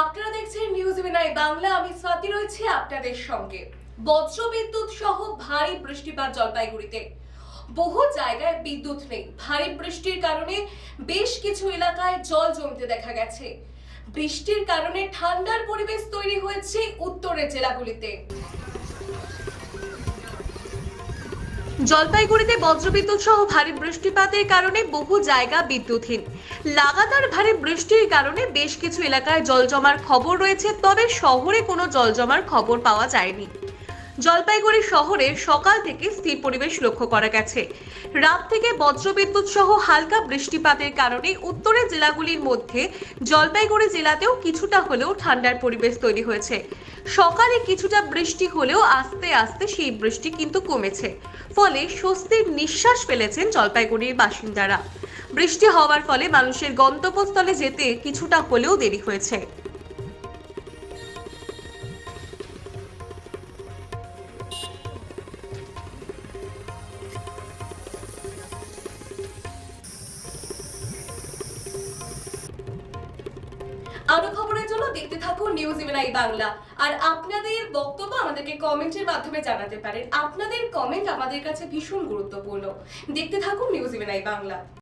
আপনারা দেখছেন নিউজ ইভেনাই বাংলা, আমি স্বাতি রয়েছি আপনাদের সঙ্গে। বজ্রবিদ্যুৎ সহ ভারী বৃষ্টিপাত জলপাইগুড়িতে। বহু জায়গায় বিদ্যুৎ নেই। ভারী বৃষ্টির কারণে বেশ কিছু এলাকায় জল জমতে দেখা গেছে। বৃষ্টির কারণে ঠান্ডার পরিবেশ তৈরি হয়েছে উত্তরের জেলাগুলিতে। জলপাইগুড়িতে বজ্রবিদ্যুৎ সহ ভারী বৃষ্টিপাতের কারণে বহু জায়গা বিদ্যুৎহীন। লাগাতার ভারী বৃষ্টির কারণে বেশ কিছু এলাকায় জল জমার খবর রয়েছে, তবে শহরে কোনো জল জমার খবর পাওয়া যায়নি। জলপাইগুড়ি শহরে সকাল থেকে স্থির পরিবেশ লক্ষ্য করা গেছে। রাত থেকে বজ্রবিদ্যুৎ সহ হালকা বৃষ্টিপাতের কারণে উত্তরের জেলাগুলির মধ্যে জলপাইগুড়ি জেলাতেও কিছুটা হলেও ঠান্ডার পরিবেশ তৈরি হয়েছে। সকালে কিছুটা বৃষ্টি হলেও আস্তে আস্তে সেই বৃষ্টি কিন্তু কমেছে। ফলে স্বস্তির নিঃশ্বাস ফেলেছেন জলপাইগুড়ির বাসিন্দারা। বৃষ্টি হওয়ার ফলে মানুষের গন্তব্যস্থলে যেতে কিছুটা হলেও দেরি হয়েছে। আরও খবরের জন্য দেখতে থাকুন নিউজ ইভেনাই বাংলা। আর আপনাদের বক্তব্য আমাদেরকে কমেন্টের মাধ্যমে জানাতে পারেন। আপনাদের কমেন্ট আমাদের কাছে ভীষণ গুরুত্বপূর্ণ। দেখতে থাকুন নিউজ ইভেনাই বাংলা।